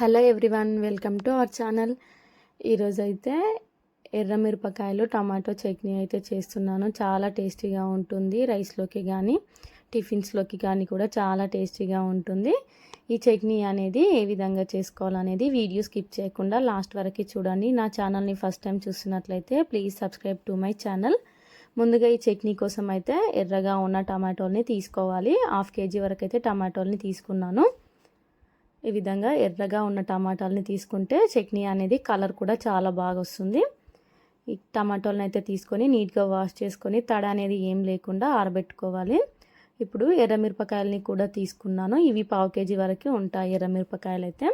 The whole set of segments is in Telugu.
Hello everyone welcome to our channel. ఈరోజైతే ఎర్ర మిరపకాయలు టమాటో చట్నీ అయితే చేస్తున్నాను. చాలా టేస్టీగా ఉంటుంది. రైస్లోకి కానీ టిఫిన్స్లోకి కానీ కూడా చాలా టేస్టీగా ఉంటుంది. ఈ చట్నీ అనేది ఏ విధంగా చేసుకోవాలనేది వీడియో స్కిప్ చేయకుండా లాస్ట్ వరకు చూడండి. నా ఛానల్ని ఫస్ట్ టైం చూస్తున్నట్లయితే please subscribe to my channel. ముందుగా ఈ చట్నీ కోసం అయితే ఎర్రగా ఉన్న టమాటోల్ని తీసుకోవాలి. హాఫ్ కేజీ వరకు అయితే టమాటోల్ని తీసుకున్నాను. ఈ విధంగా ఎర్రగా ఉన్న టమాటాలని తీసుకుంటే చట్నీ అనేది కలర్ కూడా చాలా బాగా వస్తుంది ఈ టమాటాలను అయితే తీసుకొని నీట్గా వాష్ చేసుకొని తడ అనేది ఏం లేకుండా ఆరబెట్టుకోవాలి. ఇప్పుడు ఎర్రమిరపకాయలని కూడా తీసుకున్నాను. ఇవి పావు కేజీ వరకు ఉంటాయి ఎర్రమిరపకాయలు అయితే.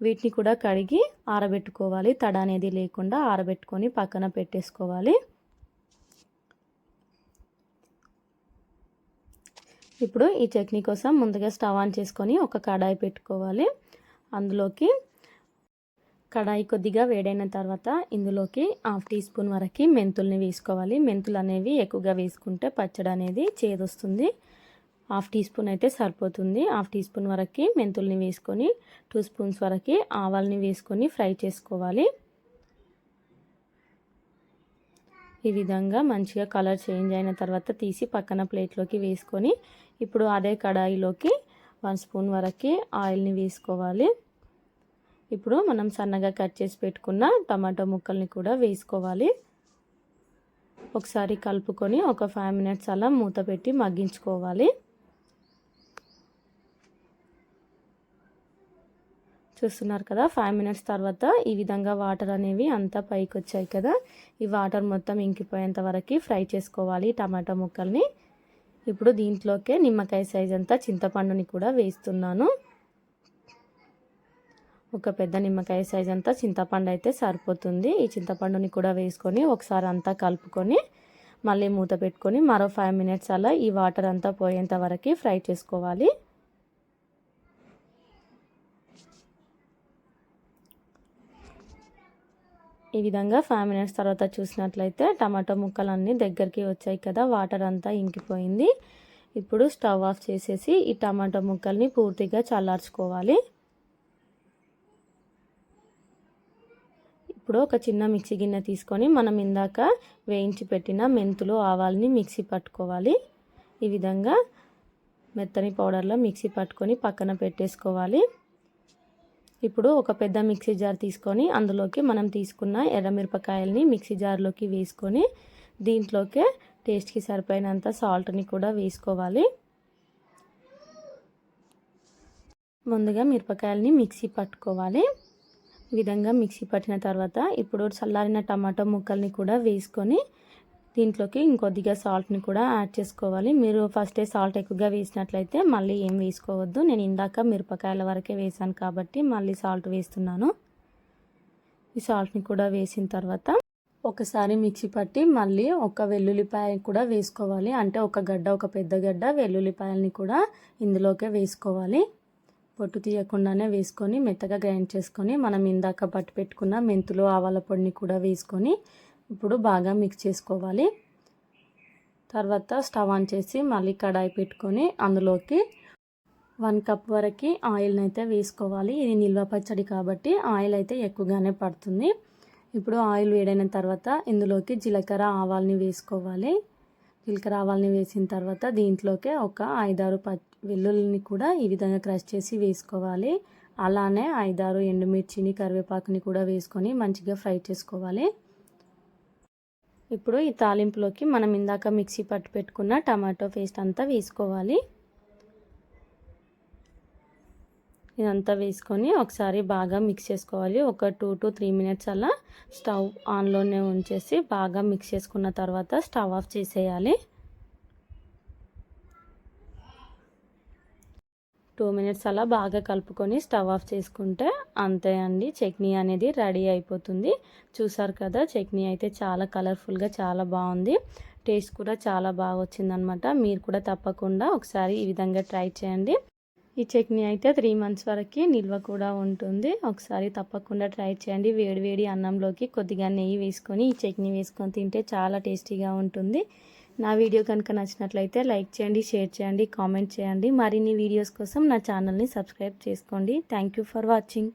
వీటిని కూడా కడిగి ఆరబెట్టుకోవాలి. తడ అనేది లేకుండా ఆరబెట్టుకొని పక్కన పెట్టేసుకోవాలి. ఇప్పుడు ఈ చట్నీ కోసం ముందుగా స్టవ్ ఆన్ చేసుకొని ఒక కడాయి పెట్టుకోవాలి. అందులోకి కడాయి కొద్దిగా వేడైన తర్వాత ఇందులోకి హాఫ్ టీ స్పూన్ వరకు మెంతుల్ని వేసుకోవాలి. మెంతులు అనేవి ఎక్కువగా వేసుకుంటే పచ్చడి అనేది చేదొస్తుంది. హాఫ్ టీ స్పూన్ అయితే సరిపోతుంది. హాఫ్ టీ స్పూన్ వరకు మెంతుల్ని వేసుకొని టూ స్పూన్స్ వరకు ఆవాల్ని వేసుకొని ఫ్రై చేసుకోవాలి. ఈ విధంగా మంచిగా కలర్ చేంజ్ అయిన తర్వాత తీసి పక్కన ప్లేట్లోకి వేసుకొని ఇప్పుడు అదే కడాయిలోకి వన్ స్పూన్ వరకు ఆయిల్ని వేసుకోవాలి. ఇప్పుడు మనం సన్నగా కట్ చేసి పెట్టుకున్న టమాటో ముక్కల్ని కూడా వేసుకోవాలి. ఒకసారి కలుపుకొని ఒక ఫైవ్ మినిట్స్ అలా మూత పెట్టి మగ్గించుకోవాలి. చూస్తున్నారు కదా ఫైవ్ మినిట్స్ తర్వాత ఈ విధంగా వాటర్ అనేవి అంతా పైకి వచ్చాయి కదా. ఈ వాటర్ మొత్తం ఇంకిపోయేంత వరకు ఫ్రై చేసుకోవాలి టమాటా ముక్కల్ని. ఇప్పుడు దీంట్లోకే నిమ్మకాయ సైజ్ అంతా చింతపండుని కూడా వేస్తున్నాను. ఒక పెద్ద నిమ్మకాయ సైజ్ అంతా చింతపండు అయితే సరిపోతుంది. ఈ చింతపండుని కూడా వేసుకొని ఒకసారి అంతా కలుపుకొని మళ్ళీ మూత పెట్టుకొని మరో ఫైవ్ మినిట్స్ అలా ఈ వాటర్ అంతా పోయేంత వరకు ఫ్రై చేసుకోవాలి. ఈ విధంగా ఫైవ్ మినిట్స్ తర్వాత చూసినట్లయితే టమాటో ముక్కలు అన్నీ దగ్గరికి వచ్చాయి కదా వాటర్ అంతా ఇంకిపోయింది. ఇప్పుడు స్టవ్ ఆఫ్ చేసేసి ఈ టమాటో ముక్కల్ని పూర్తిగా చల్లార్చుకోవాలి. ఇప్పుడు ఒక చిన్న మిక్సీ గిన్నె తీసుకొని మనం ఇందాక వేయించి పెట్టిన మెంతులు ఆవాల్ని మిక్సీ పట్టుకోవాలి. ఈ విధంగా మెత్తని పౌడర్లో మిక్సీ పట్టుకొని పక్కన పెట్టేసుకోవాలి. ఇప్పుడు ఒక పెద్ద మిక్సీ జార్ తీసుకొని అందులోకి మనం తీసుకున్న ఎర్రమిరపకాయలని మిక్సీ జార్లోకి వేసుకొని దీంట్లోకే టేస్ట్కి సరిపోయినంత సాల్ట్ని కూడా వేసుకోవాలి. ముందుగా మిరపకాయలని మిక్సీ పట్టుకోవాలి. ఈ విధంగా మిక్సీ పట్టిన తర్వాత ఇప్పుడు చల్లారిన టమాటో ముక్కల్ని కూడా వేసుకొని దీంట్లోకి ఇంకొద్దిగా సాల్ట్ని కూడా యాడ్ చేసుకోవాలి. మీరు ఫస్టే సాల్ట్ ఎక్కువగా వేసినట్లయితే మళ్ళీ ఏం వేసుకోవద్దు. నేను ఇందాక మిరపకాయల వరకే వేసాను కాబట్టి మళ్ళీ సాల్ట్ వేస్తున్నాను. ఈ సాల్ట్ని కూడా వేసిన తర్వాత ఒకసారి మిక్సీ పట్టి మళ్ళీ ఒక వెల్లుల్లిపాయ కూడా వేసుకోవాలి. అంటే ఒక గడ్డ ఒక పెద్ద గడ్డ వెల్లుల్లిపాయలని కూడా ఇందులోకే వేసుకోవాలి. పొట్టు తీయకుండానే వేసుకొని మెత్తగా గ్రైండ్ చేసుకొని మనం ఇందాక పట్టు పెట్టుకున్న మెంతులు ఆవాల పొడిని కూడా వేసుకొని ఇప్పుడు బాగా మిక్స్ చేసుకోవాలి. తర్వాత స్టవ్ ఆన్ చేసి మళ్ళీ కడాయి పెట్టుకొని అందులోకి వన్ కప్ వరకు ఆయిల్ని అయితే వేసుకోవాలి. ఇది నిల్వ పచ్చడి కాబట్టి ఆయిల్ అయితే ఎక్కువగానే పడుతుంది. ఇప్పుడు ఆయిల్ వేడైన తర్వాత ఇందులోకి జీలకర్ర ఆవాల్ని వేసుకోవాలి. జీలకర్ర ఆవాల్ని వేసిన తర్వాత దీంట్లోకి ఒక ఐదారు ప వెల్లుల్లిని కూడా ఈ విధంగా క్రష్ చేసి వేసుకోవాలి. అలానే ఐదారు ఎండుమిర్చిని కరివేపాకుని కూడా వేసుకొని మంచిగా ఫ్రై చేసుకోవాలి. ఇప్పుడు ఈ తాలింపులోకి మనం ఇందాక మిక్సీ పట్టు పెట్టుకున్న టమాటో పేస్ట్ అంతా వేసుకోవాలి. ఇదంతా వేసుకొని ఒకసారి బాగా మిక్స్ చేసుకోవాలి. ఒక టూ టు త్రీ మినిట్స్ అలా స్టవ్ ఆన్లోనే ఉంచేసి బాగా మిక్స్ చేసుకున్న తర్వాత స్టవ్ ఆఫ్ చేసేయాలి. టూ మినిట్స్ అలా బాగా కలుపుకొని స్టవ్ ఆఫ్ చేసుకుంటే అంతే అండి. చట్నీ అనేది రెడీ అయిపోతుంది. చూసారు కదా చట్నీ అయితే చాలా కలర్ఫుల్గా చాలా బాగుంది. టేస్ట్ కూడా చాలా బాగా వచ్చిందనమాట. మీరు కూడా తప్పకుండా ఒకసారి ఈ విధంగా ట్రై చేయండి. ఈ చట్నీ అయితే త్రీ మంత్స్ వరకు నిల్వ కూడా ఉంటుంది. ఒకసారి తప్పకుండా ట్రై చేయండి. వేడివేడి అన్నంలోకి కొద్దిగా నెయ్యి వేసుకొని ఈ చట్నీ వేసుకొని తింటే చాలా టేస్టీగా ఉంటుంది. నా వీడియో కనుక నచ్చినట్లయితే లైక్ చేయండి షేర్ చేయండి కామెంట్ చేయండి. మరిన్ని వీడియోస్ కోసం నా ఛానల్ని సబ్స్క్రైబ్ చేసుకోండి. Thank for watching